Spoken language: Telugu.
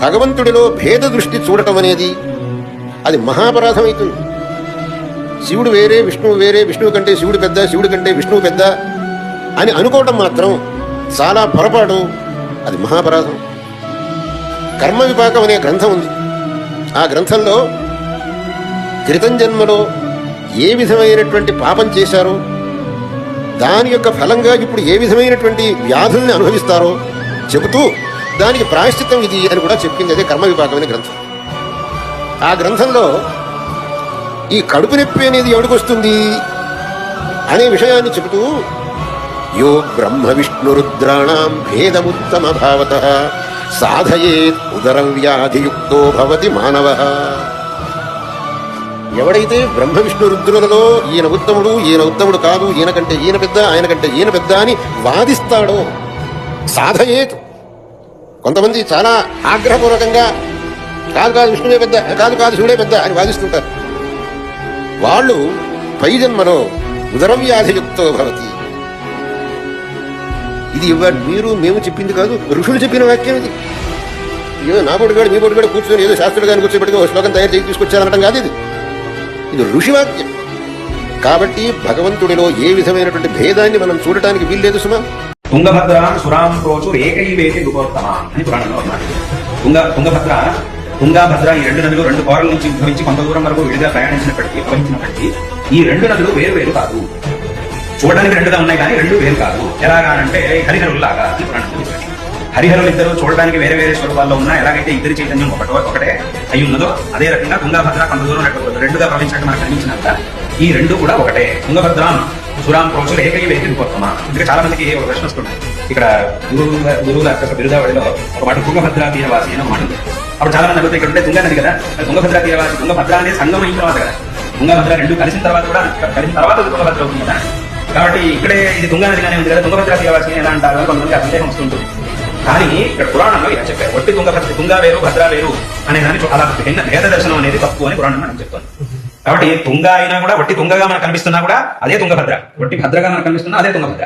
భగవంతుడిలో భేద దృష్టి చూడటం అనేది అది మహాపరాధం అవుతుంది శివుడు వేరే విష్ణువు వేరే విష్ణువు కంటే శివుడు పెద్ద శివుడు కంటే విష్ణువు పెద్ద అని అనుకోవటం మాత్రం చాలా పొరపాటు. అది మహాపరాధం. కర్మ విపాకం అనే గ్రంథం ఉంది. ఆ గ్రంథంలో క్రితం జన్మలో ఏ విధమైనటువంటి పాపం చేశారో దాని యొక్క ఫలంగా ఇప్పుడు ఏ విధమైనటువంటి వ్యాధుల్ని అనుభవిస్తారో చెబుతూ దానికి ప్రాయశ్చిత్తం ఇది అని కూడా చెప్పింది అదే కర్మ విభాగమైన గ్రంథం. ఆ గ్రంథంలో ఈ కడుపు నొప్పి అనేది ఎవడికొస్తుంది అనే విషయాన్ని చెబుతూ యో బ్రహ్మ విష్ణు రుద్రాణం భేదముత్తమ భావత సాధయేత్ ఉదర వ్యాధియుక్తో భవతి మానవ. ఎవడైతే బ్రహ్మ విష్ణు రుద్రులలో ఈయన ఉత్తముడు ఈయన ఉత్తముడు కాదు ఈయన కంటే ఈయన పెద్ద ఆయన కంటే ఈయన పెద్ద అని వాదిస్తాడో సాధయేత్ కొంతమంది చాలా ఆగ్రహపూర్వకంగా కాదు కాదు విష్ణువే పెద్ద కాదు కాదు శివుడే పెద్ద అని వాదిస్తుంటారు. వాళ్ళు పై జన్మలో ఉదరవ్యాధియుక్తో భవతి. ఇది మీరు మేము చెప్పింది కాదు ఋషులు చెప్పిన వాక్యం ఇది. ఏదో నా పొడిగాడు మీ పొడిగాడు కూర్చొని ఏదో శాస్త్రుడు గారిని కూర్చోబెట్టి ఒక శ్లోకం తయారు చేసి తీసుకొచ్చారనటం కాదు ఇది. ఇది ఋషి వాక్యం. కాబట్టి భగవంతుడిలో ఏ విధమైనటువంటి భేదాన్ని మనం చూడటానికి వీల్లేదు సుమా. తుంగభద్ర సురాం ప్రోచు ఏకైవేతి గుపోత్తమ అని పురాణంలో ఉన్నారు తుంగ తుంగభద్ర తుంగభద్ర ఈ రెండు నదులు రెండు కోరల నుంచి ఉద్భవించి కొంత దూరం వరకు విడిగా ప్రయాణించినప్పటికీ ప్రవహించినప్పటికీ ఈ రెండు నదులు వేరు వేరు కాదు చూడడానికి రెండుగా ఉన్నాయి కానీ రెండు వేరు కాదు ఎలాగానంటే హరిహరుల్లాగా అని పురాణంలో హరిహరులు ఇద్దరు చూడడానికి వేరే వేరే స్వరూపాల్లో ఉన్నా ఎలాగైతే ఇద్దరి చైతన్యం ఒకటో ఒకటే అయి ఉన్నదో అదే రకంగా తుంగభద్ర కొంత దూరం రెండుగా ప్రవహించినట్టు మనకు కనిపించినంత ఈ రెండు కూడా ఒకటే తుంగభద్రం సురామ్ ప్రొఫెసర్ ఏకై వేసి పోతామా ఇంకా చాలా మందికి ఒక ప్రశ్న వస్తున్నాయి ఇక్కడ గురువు గురువుల యొక్క బిరుదావళిలో ఒక మాట తుంగభద్ర తీరవాసి అని మాట అప్పుడు చాలా మంది అడుగుతారు ఇక్కడ ఉంటే తుంగ నది కదా? మరి తుంగభద్ర తీరవాసి తుంగభద్ర అనేది సంగం అయిన తర్వాత కదా? తుంగభద్ర రెండు కలిసిన తర్వాత కూడా కలిసిన తర్వాత తుంగభద్ర అవుతుంది కదా? కాబట్టి ఇక్కడే ఇది తుంగా నదిగానే ఉంది కదా? తుంగభద్ర తీరవాసి అని ఎలా అంటారు అని కొంతమంది అభిషేకం వస్తుంటుంది. కానీ ఇక్కడ పురాణంలో ఇలా చెప్పారు. ఒట్టి తుంగభద్ర తుంగ వేరు భద్ర వేరు అనే దాన్ని అలా భిన్న భేద దర్శనం అనేది తప్పు అని పురాణం మనం చెప్తాను కాబట్టి తుంగ అయినా కూడా వట్టి తుంగగా మనకు కనిపిస్తున్నా కూడా అదే తుంగభద్ర. వట్టి భద్రగా మనకు కనిపిస్తున్నా అదే తుంగభద్ర.